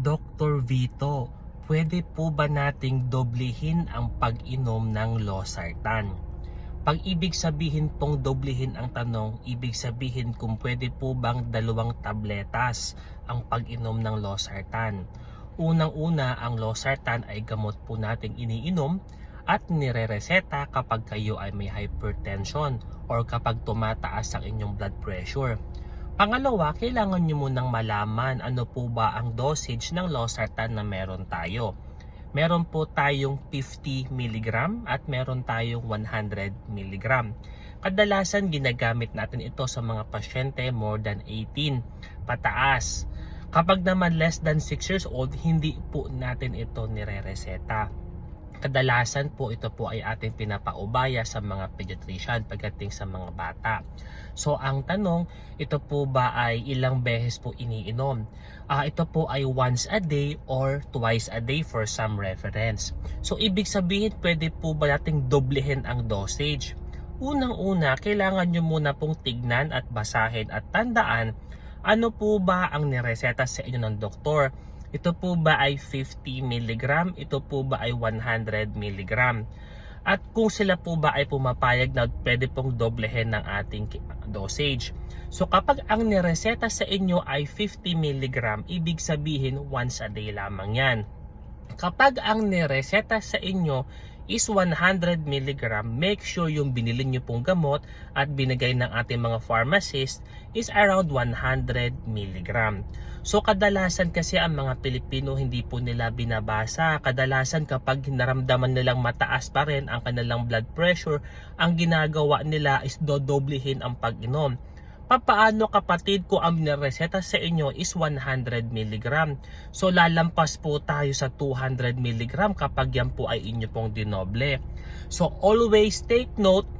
Dr. Vito, pwede po ba nating doblehin ang pag-inom ng losartan? Pag ibig sabihin pong doblehin ang tanong, ibig sabihin kung pwede po bang dalawang tabletas ang pag-inom ng losartan. Unang-una, ang losartan ay gamot po nating iniinom at nirereseta kapag kayo ay may hypertension or kapag tumataas ang inyong blood pressure. Pangalawa, kailangan nyo munang malaman ano po ba ang dosage ng losartan na meron tayo. Meron po tayong 50 mg at meron tayong 100 mg. Kadalasan ginagamit natin ito sa mga pasyente more than 18 pataas. Kapag naman less than 6 years old, hindi po natin ito nire-reseta. Kadalasan po ito po ay ating pinapaubaya sa mga pediatrician pagdating sa mga bata. So ang tanong, ito po ba ay ilang beses po iniinom? Ah, ito po ay once a day or twice a day for some reference. So ibig sabihin pwede po ba nating doblehin ang dosage? Unang-una, kailangan nyo muna pong tignan at basahin at tandaan ano po ba ang nireseta sa inyo ng doktor. Ito po ba ay 50 mg? Ito po ba ay 100 mg? At kung sila po ba ay pumapayag na pwede pong doblehin ng ating dosage. So kapag ang nireseta sa inyo ay 50 mg, ibig sabihin once a day lamang yan. Kapag ang nireseta sa inyo is 100 mg, make sure yung binili nyo pong gamot at binigay ng ating mga pharmacist is around 100 mg. So kadalasan kasi ang mga Pilipino hindi po nila binabasa. Kadalasan kapag naramdaman nilang mataas pa rin ang kanilang blood pressure, ang ginagawa nila is dodoblehin ang pag-inom. Papaano kapatid ko ang nireseta sa inyo is 100 mg. So lalampas po tayo sa 200 mg kapag yan po ay inyo pong dinoble. So always take note,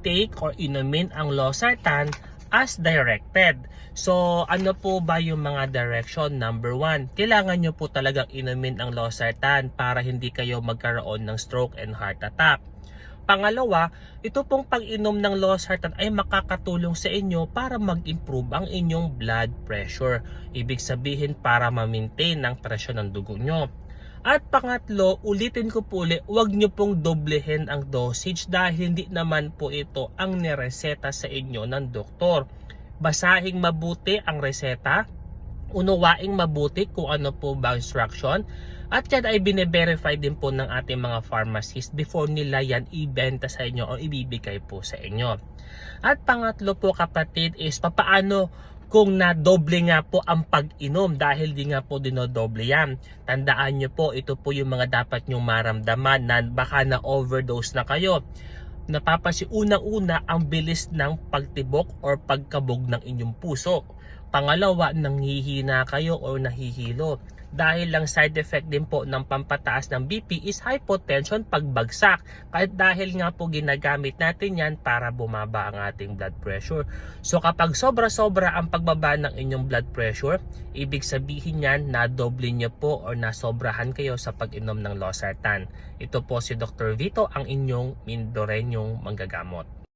take or inumin ang losartan as directed. So ano po ba yung mga direction? Number one, kailangan nyo po talagang inumin ang losartan para hindi kayo magkaroon ng stroke and heart attack. Pangalawa, ito pong pag-inom ng losartan ay makakatulong sa inyo para mag-improve ang inyong blood pressure. Ibig sabihin para ma-maintain ang presyon ng dugo nyo. At pangatlo, ulitin ko po ulit, huwag nyo pong doblehin ang dosage dahil hindi naman po ito ang nireseta sa inyo ng doktor. Basahing mabuti ang reseta, unawaing mabuti kung ano po ba instruction at yan ay bine-verify din po ng ating mga pharmacist before nila yan ibenta sa inyo o ibibigay po sa inyo. At pangatlo po kapatid is papaano kung na doble nga po ang pag-inom dahil di nga po dinodoble yan. Tandaan nyo po, ito po yung mga dapat nyong maramdaman na baka na overdose na kayo. Napapansin unang-una ang bilis ng pagtibok or pagkabog ng inyong puso. Pangalawa, nanghihina kayo o nahihilo. Dahil lang side effect din po ng pampataas ng BP is hypotension pagbagsak. Kahit dahil nga po ginagamit natin yan para bumaba ang ating blood pressure. So kapag sobra-sobra ang pagbaba ng inyong blood pressure, ibig sabihin yan na doble nyo po or nasobrahan kayo sa pag-inom ng losartan. Ito po si Dr. Vito, ang inyong Mindorenyong manggagamot.